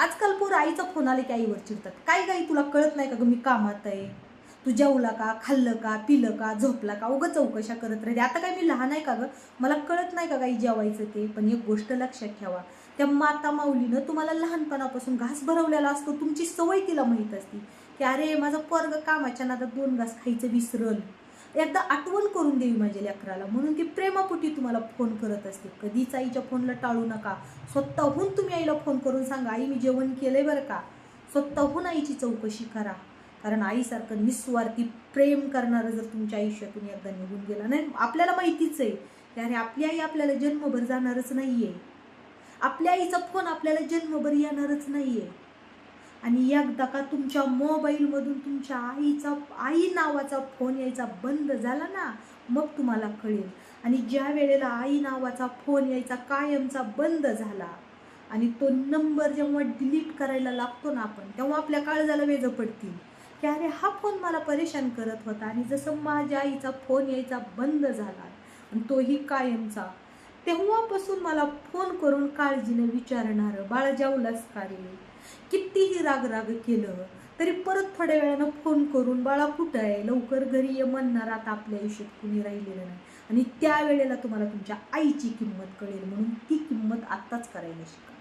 आजकाल पोरं आईचा फोन आले की आईवर चिडतात. काय काही तुला कळत नाही का ग मी कामात आहे तू जेवला का खाल्लं का पिलं का झोपला का? उगं चौकशा करत राहते आता काय मी लहान आहे का गं? मला कळत नाही का काही जेवायचं ते? पण एक गोष्ट लक्षात ठेवा. त्या माता माऊलीनं तुम्हाला लहानपणापासून घास भरवलेला असतो. तुमची सवय तिला माहीत असते की अरे माझा पोरग कामाच्या नादात दोन घास खायचं विसरल. एकदा आठवण करून देवी माझ्या लेकराला. म्हणून ती प्रेमापोटी तुम्हाला फोन करत असते. कधीच आईच्या फोनला टाळू नका. स्वतःहून तुम्ही आईला फोन करून सांगा आई मी जेवण केलंय बरं का? स्वतःहून आईची चौकशी करा. कारण आईसारखं निस्वार्थी प्रेम करणारं जर तुमच्या आयुष्यातून एकदा निघून गेला नाही आपल्याला माहितीच आहे. की अरे आपली आई आपल्याला जन्मभर जाणारच नाही आहे आपल्या आईचा फोन आपल्याला जन्मभर येणारच नाही आहे आणि एकदा का तुमच्या मोबाईलमधून तुमच्या आईचा आई नावाचा फोन यायचा बंद झाला ना मग तुम्हाला कळेल. आणि ज्या वेळेला आई नावाचा फोन यायचा कायमचा बंद झाला आणि तो नंबर जेव्हा डिलीट करायला लागतो ना आपण तेव्हा आपल्या काळजाला वेज पडतील. की अरे हा फोन मला परेशान करत होता आणि जसं माझ्या आईचा फोन यायचा बंद झाला आणि तोही कायमचा. तेव्हापासून मला फोन करून काळजीने विचारणारं बाळा जेवलास का रे कितीही राग राग केलं तरी परत थोड्या वेळानं फोन करून बाळा कुठं आहे? लवकर घरी ये म्हणणार आता आपल्या आयुष्यात कुणी राहिलेलं नाही. आणि त्यावेळेला तुम्हाला तुमच्या आईची किंमत कळेल म्हणून ती किंमत आत्ताच करायला शिका.